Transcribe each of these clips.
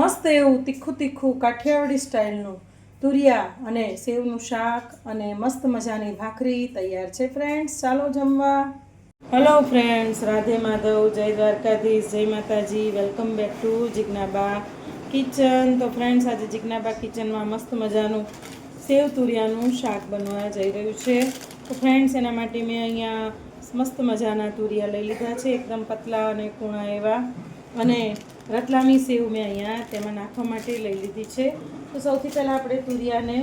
મસ્ત એવું તીખું તીખું કાઠિયાવાડી સ્ટાઇલનું તુરિયા અને સેવનું શાક અને મસ્ત મજાની ભાખરી તૈયાર છે ફ્રેન્ડ્સ ચાલો જમવા. હલો ફ્રેન્ડ્સ રાધે માધવ, જય દ્વારકાધીશ, જય માતાજી welcome back to Jignaba kitchen તો ફ્રેન્ડ્સ આજે જિજ્ઞાબા કિચનમાં મસ્ત મજાનું સેવ તુરિયાનું શાક બનવા જઈ રહ્યું છે. તો ફ્રેન્ડ્સ એના માટે મેં અહીંયા મસ્ત મજાના તુરિયા લઈ લીધા છે, એકદમ પતલા અને કૂણા એવા. અને રતલામી સેવ મેં અહીંયા તેમાં નાખવા માટે લઈ લીધી છે. તો સૌથી પહેલાં આપણે તુરિયાને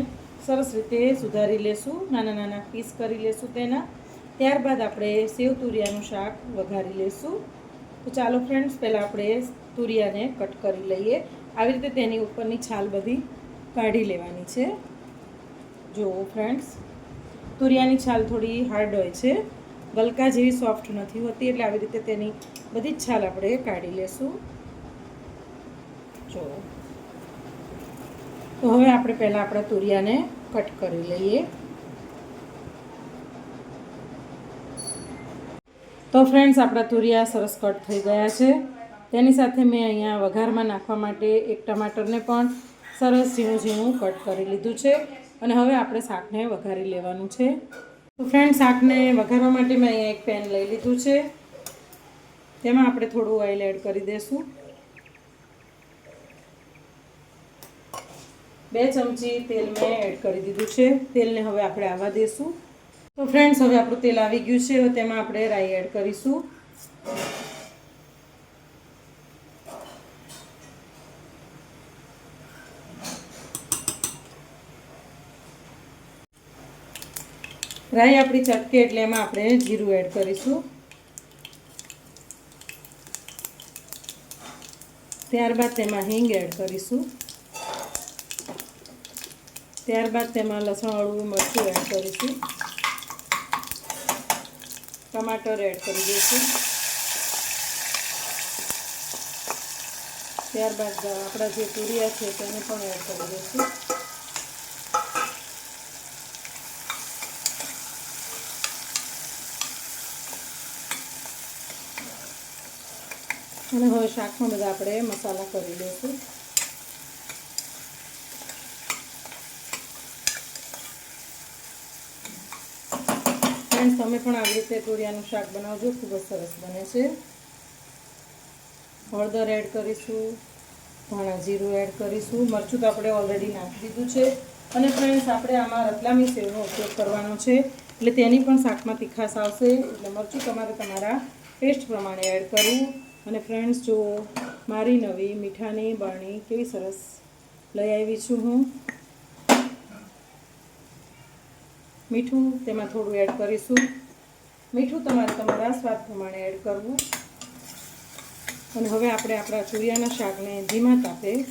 સરસ રીતે સુધારી લેશું, નાના નાના પીસ કરી લેશું તેના. ત્યારબાદ આપણે સેવ તુરિયાનું શાક વઘારી લેશું. તો ચાલો ફ્રેન્ડ્સ પહેલાં આપણે તુરિયાને કટ કરી લઈએ. આવી રીતે તેની ઉપરની છાલ બધી કાઢી લેવાની છે. જુઓ ફ્રેન્ડ્સ તુરિયાની છાલ થોડી હાર્ડ હોય છે. ગલકા જેવી સોફ્ટ નથી હોતી, એટલે આવી રીતે તેની બધી જ છાલ આપણે કાઢી લેશું જો તો હવે આપણે પહેલાં આપણા તુરિયાને કટ કરી લઈએ. તો ફ્રેન્ડ્સ, આપણા તુરિયા સરસ કટ થઈ ગયા છે. તેની સાથે મેં અહીંયા વઘારમાં નાખવા માટે એક ટમાટરને પણ સરસ ઝીણું ઝીણું કટ કરી લીધું છે. અને હવે આપણે શાકને વઘારી લેવાનું છે. તો ફ્રેન્ડ શાકને વઘારવા માટે મેં અહીંયા એક પેન લઈ લીધું છે. તેમાં આપણે થોડું ઓઇલ એડ કરી દઈશું બે ચમચી તેલ મેં એડ કરી દીધું છે. તેલને હવે આપણે આવવા દઈશું તો ફ્રેન્ડ્સ હવે આપણું તેલ આવી ગયું છે. હવે તેમાં આપણે રાઈ એડ કરીશું. રાઈ આપણી ચટકે એટલે એમાં આપણે જીરું એડ કરીશું. ત્યારબાદ તેમાં હિંગ એડ કરીશું. ત્યારબાદ તેમાં લસણ, હળવું મરચું એડ કરીશું. ટમાટર એડ કરી દઈશું. ત્યારબાદ આપણા જે તુરિયા છે તેને પણ એડ કરી દઈશું. અને હવે શાકમાં બધા આપણે મસાલા કરી લઈશું ફ્રેન્ડ્સ તમે પણ આવી રીતે તુરિયાનું શાક બનાવજો, ખૂબ જ સરસ બને છે. હળદર એડ કરીશું, ધાણા જીરું એડ કરીશું. મરચું તો આપણે ઓલરેડી નાખી દીધું છે. અને ફ્રેન્ડ્સ આપણે આમાં રતલામી સેવનો ઉપયોગ કરવાનો છે. એટલે તેની પણ શાકમાં તીખાશ આવશે. એટલે મરચું તમારે તમારા ટેસ્ટ પ્રમાણે એડ કરવું. અને ફ્રેન્ડ્સ જો મારી નવી મીઠાની બરણી કેવી સરસ લઈ આવી છું હું. મીઠું તેમાં થોડું એડ કરીશું. મીઠું તમારે તમારા સ્વાદ પ્રમાણે એડ કરવું. અને હવે આપણે આપણા ચૂરિયાના શાકને ધીમા તાપે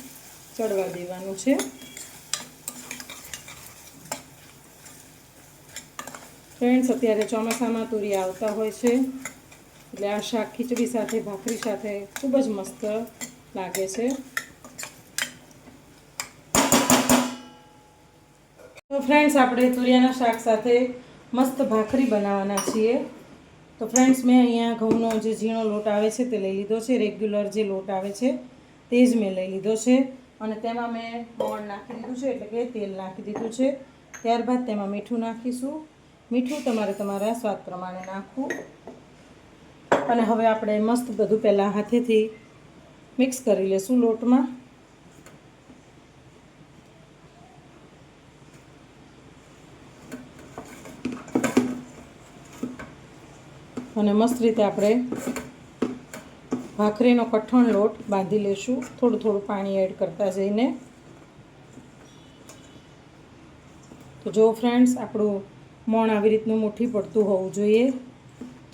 ચડવા દેવાનું છે. ફ્રેન્ડ્સ, અત્યારે ચોમાસામાં તુરિયા આવતા હોય છે. એટલે આ શાક ખીચડી સાથે, ભાખરી સાથે ખૂબ જ મસ્ત લાગે છે. તો ફ્રેન્ડ્સ આપણે તુરિયાના શાક સાથે મસ્ત ભાખરી બનાવવાના છીએ. તો ફ્રેન્ડ્સ મેં અહીંયા ઘઉંનો જે ઝીણો લોટ આવે છે તે લઈ લીધો છે. રેગ્યુલર જે લોટ આવે છે તે જ મેં લઈ લીધો છે. અને તેમાં મેં મોણ નાખી દીધું છે, એટલે કે તેલ નાખી દીધું છે. ત્યારબાદ તેમાં મીઠું નાખીશું. મીઠું તમારે તમારા સ્વાદ પ્રમાણે નાખવું. અને હવે આપણે મસ્ત બધું પહેલાં હાથેથી મિક્સ કરી લેશું લોટમાં. અને મસ્ત રીતે આપણે ભાખરીનો કઠણ લોટ બાંધી લેશું. થોડું થોડું પાણી એડ કરતા જઈને. તો જો ફ્રેન્ડ્સ આપણું મોણ આવી રીતનું મુઠ્ઠી પડતું હોવું જોઈએ.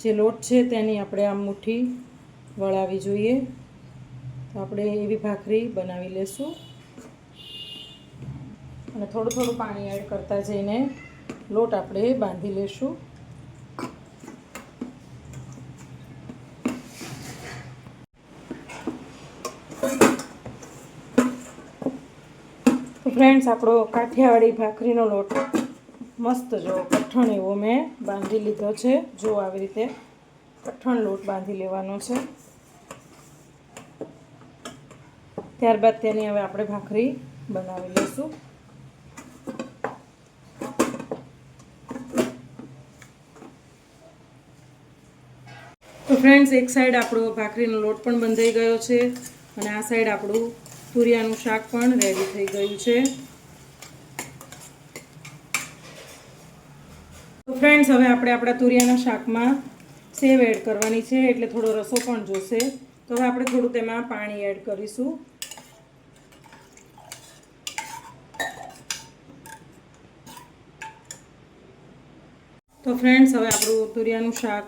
જે લોટ છે તેની આપણે આમ મુઠ્ઠી વળાવી જોઈએ. તો આપણે એવી ભાખરી બનાવી લેશું. અને થોડું થોડું પાણી એડ કરતા જઈને લોટ આપણે બાંધી લેશું. ફ્રેન્ડ્સ આપણો કાઠિયાવાડી ભાખરીનો લોટ. મસ્ત જો કઠણ એવો મેં બાંધી લીધો છે. જો આવી રીતે કઠણ લોટ બાંધી લેવાનો છે. ત્યારબાદ તેની હવે આપણે ભાખરી બનાવી લઈશું. તો ફ્રેન્ડ્સ એક સાઈડ આપણો ભાખરીનો લોટ પણ બંધાઈ ગયો છે અને આ સાઈડ આપણું તુરિયાનું શાક પણ રેડી થઈ ગયું છે. તો ફ્રેન્ડ્સ હવે આપણે આપણા તુરિયાના શાકમાં સેવ એડ કરવાની છે, એટલે થોડો રસો પણ જોશે. તો હવે આપણે થોડું તેમાં પાણી એડ કરીશું. તો ફ્રેન્ડ્સ હવે આપણું તુરિયાનું શાક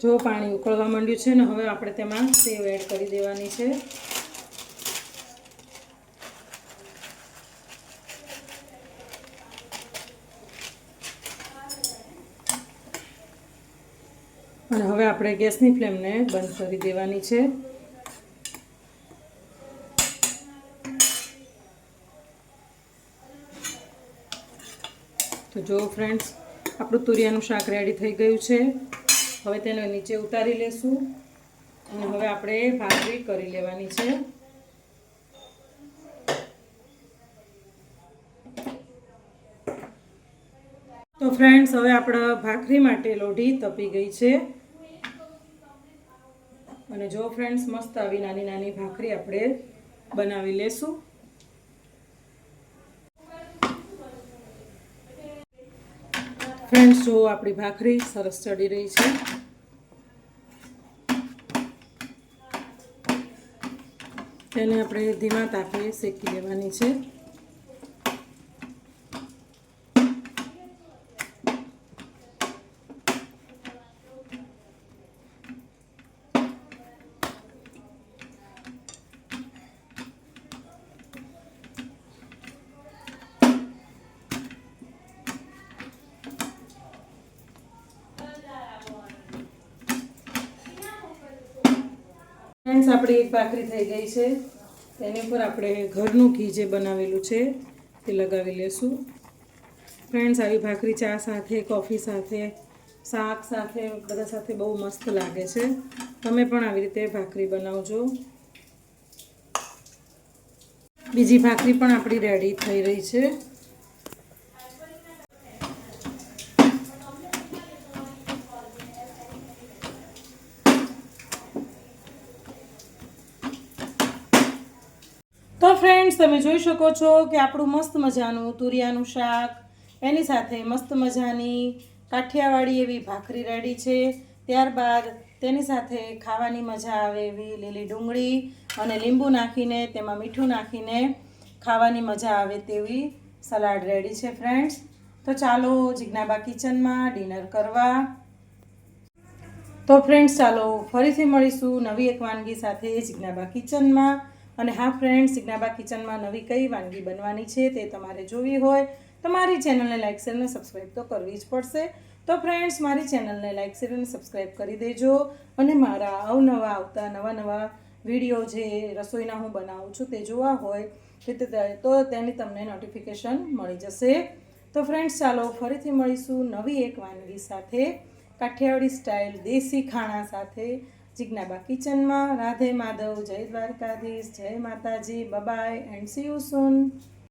જો પાણી ઉકળવા માંડ્યું છે ને, હવે આપણે તેમાં સેવ એડ કરી દેવાની છે. અને હવે આપણે ગેસની ફ્લેમને બંધ કરી દેવાની છે. તો જો ફ્રેન્ડ્સ, આપણું તુરિયાનું શાક રેડી થઈ ગયું છે. હવે તેને નીચે ઉતારી લેશું અને હવે આપણે ભાખરી કરી લેવાની છે. તો ફ્રેન્ડ્સ હવે આપણા ભાખરી માટે લોઢી તપી ગઈ છે. અને જો ફ્રેન્ડ્સ મસ્ત આવી નાની નાની ભાખરી આપણે બનાવી લેશું. ફ્રેન્ડ્સ જો આપણી ભાખરી સરસ ચડી રહી છે. તેને આપણે ધીમા તાપે શેકી લેવાની છે. ફ્રેન્ડ્સ, આપણી એક ભાખરી થઈ ગઈ છે. તેની ઉપર આપણે ઘરનું ઘી જે બનાવેલું છે, તે લગાવી લેશું. ફ્રેન્ડ્સ, આવી ભાખરી ચા સાથે, કોફી સાથે, શાક સાથે, બધા સાથે બહુ મસ્ત લાગે છે. તમે પણ આવી રીતે ભાખરી બનાવજો. બીજી ભાખરી પણ આપણી રેડી થઈ રહી છે. ફ્રેન્ડ્સ તમે જોઈ શકો છો કે આપણું મસ્ત મજાનું તુરિયાનું શાક, એની સાથે મસ્ત મજાની કાઠિયાવાડી એવી ભાખરી રેડી છે. ત્યારબાદ તેની સાથે ખાવાની મજા આવે એવી લીલી ડુંગળી અને લીંબુ નાખીને, તેમાં મીઠું નાખીને ખાવાની મજા આવે તેવી સલાડ રેડી છે ફ્રેન્ડ્સ તો ચાલો જિજ્ઞાબા કિચનમાં ડિનર કરવા. તો ફ્રેન્ડ્સ ચાલો ફરીથી મળીશું નવી એક વાનગી સાથે જિજ્ઞાબા કિચનમાં. અને હા ફ્રેન્ડ્સ સિગ્નાબા કિચનમાં નવી કઈ વાનગી બનવાની છે તે તમારે જોવી હોય, તો મારી ચેનલને લાઇક શેર અને સબસ્ક્રાઈબ તો કરવી જ પડશે. તો ફ્રેન્ડ્સ મારી ચેનલને લાઇક શેર અને સબસ્ક્રાઈબ કરી દેજો અને મારા અવનવા આવતા નવા નવા વીડિયો જે રસોઈના હું બનાવું છું તે જોવા હોય, તો તેની તમને નોટિફિકેશન મળી જશે. તો ફ્રેન્ડ્સ ચાલો ફરીથી મળીશું નવી એક વાનગી સાથે, કાઠિયાવાડી સ્ટાઇલ દેશી ખાણા સાથે. જિજ્ઞાબા કિચનમાં રાધે માધવ જય દ્વારકાધીશ જય માતાજી bye bye and see you soon